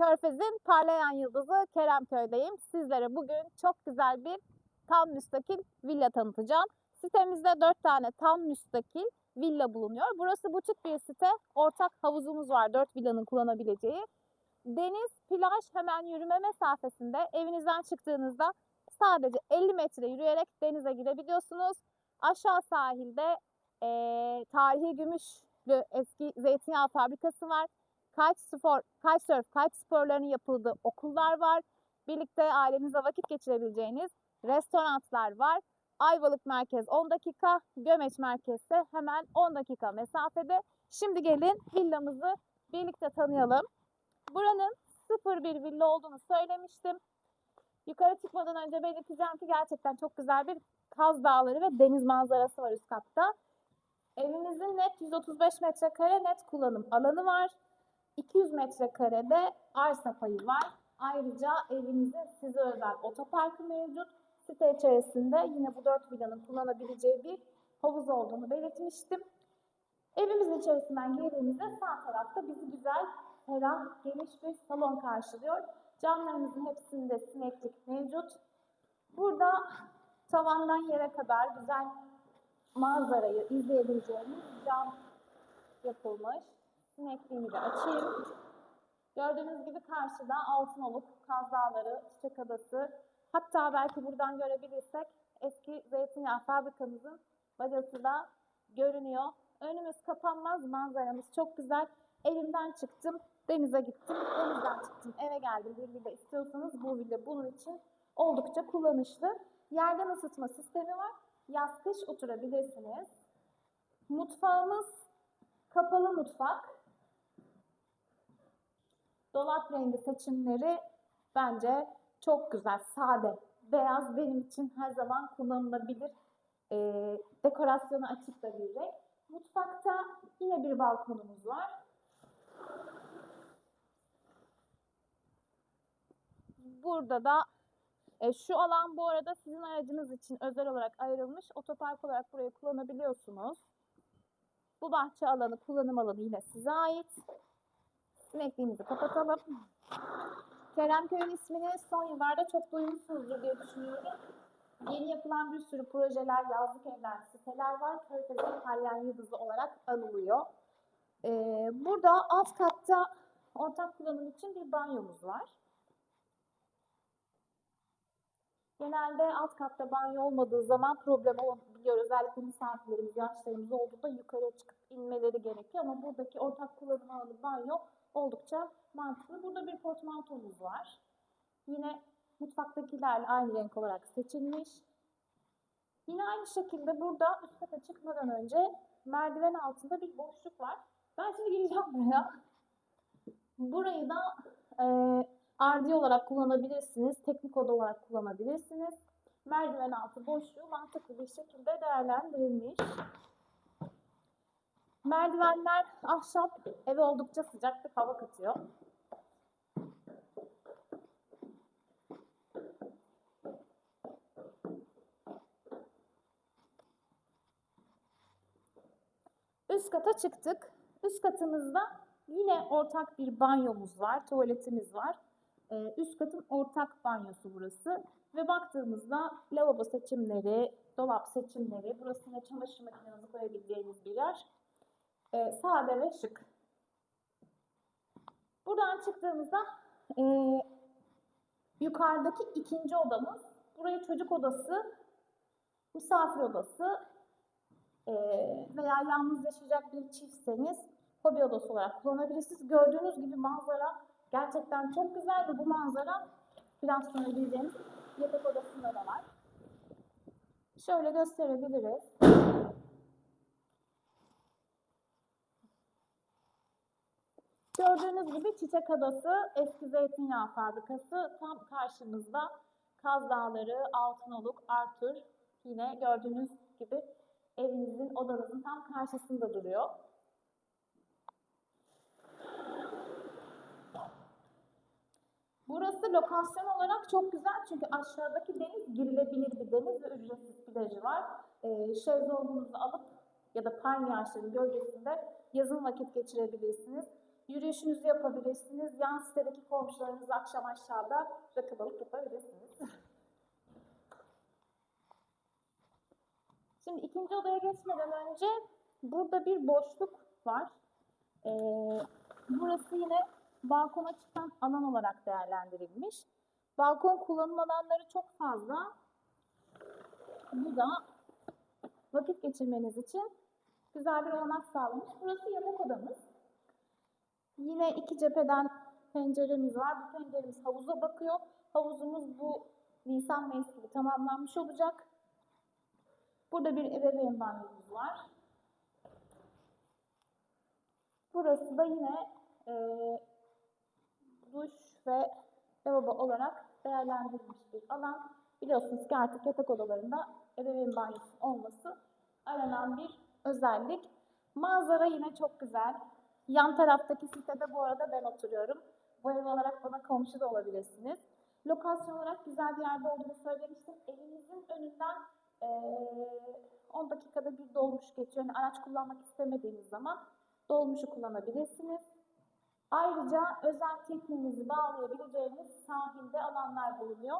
Körfez'in parlayan yıldızı Keremköy'deyim. Sizlere bugün çok güzel bir tam müstakil villa tanıtacağım. Sitemizde 4 tane tam müstakil villa bulunuyor. Burası buçuk bir site. Ortak havuzumuz var 4 villanın kullanabileceği. Deniz, plaj hemen yürüme mesafesinde. Evinizden çıktığınızda sadece 50 metre yürüyerek denize girebiliyorsunuz. Aşağı sahilde eee tarihi gümüşlü eski zeytinyağı fabrikası var. Kitesurf, kitesurf, kite sporlarının yapıldığı okullar var. Birlikte ailenizle vakit geçirebileceğiniz restoranlar var. Ayvalık merkez 10 dakika, Gömeç merkez ise hemen 10 dakika mesafede. Şimdi gelin villamızı birlikte tanıyalım. Buranın sıfır bir villa olduğunu söylemiştim. Yukarı çıkmadan önce belirteceğim ki gerçekten çok güzel bir Kaz Dağları ve deniz manzarası var üst katta. Evimizin net 135 metrekare net kullanım alanı var. 200 metrekarede arsa payı var. Ayrıca evimizin size özel otoparkı mevcut. Site içerisinde yine bu dört villanın kullanabileceği bir havuz olduğunu belirtmiştim. Evimizin içerisinden girdiğimizde sağ tarafta bizi güzel, ferah, geniş bir salon karşılıyor. Camlarımızın hepsinde sineklik mevcut. Burada tavandan yere kadar güzel manzarayı izleyebileceğimiz cam yapılmış. Sinekliğimi de açayım. Gördüğünüz gibi karşıda Altınoluk, Kaz Dağları, Çiçek Adası, hatta belki buradan görebilirsek eski zeytinyağı fabrikamızın bacası da görünüyor. Önümüz kapanmaz, manzaramız çok güzel. Evimden çıktım, denize gittim, denizden çıktım, eve geldim. Bir villa istiyorsanız bu villa bunun için oldukça kullanışlı. Yerden ısıtma sistemi var. Yaz kış oturabilirsiniz. Mutfağımız kapalı mutfak. Dolap rengi seçimleri bence çok güzel, sade. Beyaz benim için her zaman kullanılabilir. Ee, dekorasyonu açık da bir renk. Mutfakta yine bir balkonumuz var. Burada da e, şu alan bu arada sizin aracınız için özel olarak ayrılmış. Otopark olarak burayı kullanabiliyorsunuz. Bu bahçe alanı, kullanım alanı yine size ait. Sinekliğimizi kapatalım. Keremköy'ün ismini son yıllarda çok duymuşsunuzdur diye düşünüyorum. Yeni yapılan bir sürü projeler, yazlık evler, siteler var. Körfez'in parlayan yıldızı olarak anılıyor. Ee, burada alt katta ortak kullanım için bir banyomuz var. Genelde alt katta banyo olmadığı zaman problem olabiliyor. Özellikle misafirlerimiz, yaşlarımız olduğunda yukarı çıkıp inmeleri gerekiyor. Ama buradaki ortak kullanım alanı banyo oldukça mantıklı. Burada bir portmantomuz var. Yine mutfaktakilerle aynı renk olarak seçilmiş. Yine aynı şekilde burada üst kata çıkmadan önce merdiven altında bir boşluk var. Ben şimdi gireceğim buraya. Burayı da e, RD olarak kullanabilirsiniz. Teknik oda olarak kullanabilirsiniz. Merdiven altı boşluğu mantıklı bir şekilde değerlendirilmiş. Merdivenler ahşap, eve oldukça sıcak bir hava katıyor. Üst kata çıktık. Üst katımızda yine ortak bir banyomuz var, tuvaletimiz var. Ee, üst katın ortak banyosu burası. Ve baktığımızda lavabo seçimleri, dolap seçimleri, burasına çamaşır makinenizi koyabileceğiniz bir yer. Ee, sade ve şık. Buradan çıktığımızda e, yukarıdaki ikinci odamız. Burayı çocuk odası, misafir odası e, veya yalnız yaşayacak bir çiftseniz hobi odası olarak kullanabilirsiniz. Gördüğünüz gibi manzara gerçekten çok güzel ve bu manzara biraz sonra gireceğimiz yatak odasında da var. Şöyle gösterebiliriz. Gördüğünüz gibi Çiçek Adası eski zeytinyağı fabrikası tam karşımızda Kaz Dağları, Altınoluk, Arthur yine gördüğünüz gibi evinizin, odanızın tam karşısında duruyor. Burası lokasyon olarak çok güzel çünkü aşağıdaki deniz girilebilir bir deniz ve ücretsiz plajı var. Ee, şezlongunuzu alıp ya da palmiye ağaçlarının gölgesinde yazın vakit geçirebilirsiniz. Yürüyüşünüzü yapabilirsiniz. Yan sitedeki komşularınızla akşam aşağıda rakı balık yapabilirsiniz. Şimdi ikinci odaya geçmeden önce burada bir boşluk var. Ee, burası yine balkona çıkan alan olarak değerlendirilmiş. Balkon kullanım alanları çok fazla. Bu da vakit geçirmeniz için güzel bir olanak sağlamış. Burası yatak odamız. Yine iki cepheden penceremiz var. Bu penceremiz havuza bakıyor. Havuzumuz bu Nisan Mayıs gibi tamamlanmış olacak. Burada bir ebeveyn banyomuz var. Burası da yine duş ve lavabo olarak değerlendirilmiş bir alan. Biliyorsunuz ki artık yatak odalarında ebeveyn banyosu olması aranan bir özellik. Manzara yine çok güzel. Yan taraftaki sitede bu arada ben oturuyorum. Bu ev olarak bana komşu da olabilirsiniz. Lokasyon olarak güzel bir yerde olduğunu söylemiştim. Evimizin önünden eee 10 dakikada bir dolmuş geçiyor. Yani araç kullanmak istemediğiniz zaman dolmuşu kullanabilirsiniz. Ayrıca özel teknenizi bağlayabileceğiniz sahilde alanlar bulunuyor.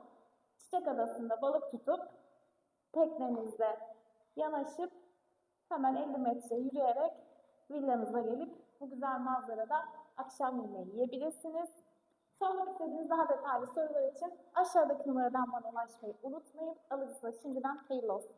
Çiçek Adası'nda balık tutup teknenizle yanaşıp hemen 50 metre yürüyerek villanıza gelip bu güzel manzarada akşam yemeği yiyebilirsiniz. Sormak istediğiniz daha detaylı sorular için aşağıdaki numaradan bana ulaşmayı unutmayın. Alıcısına şimdiden hayırlı olsun.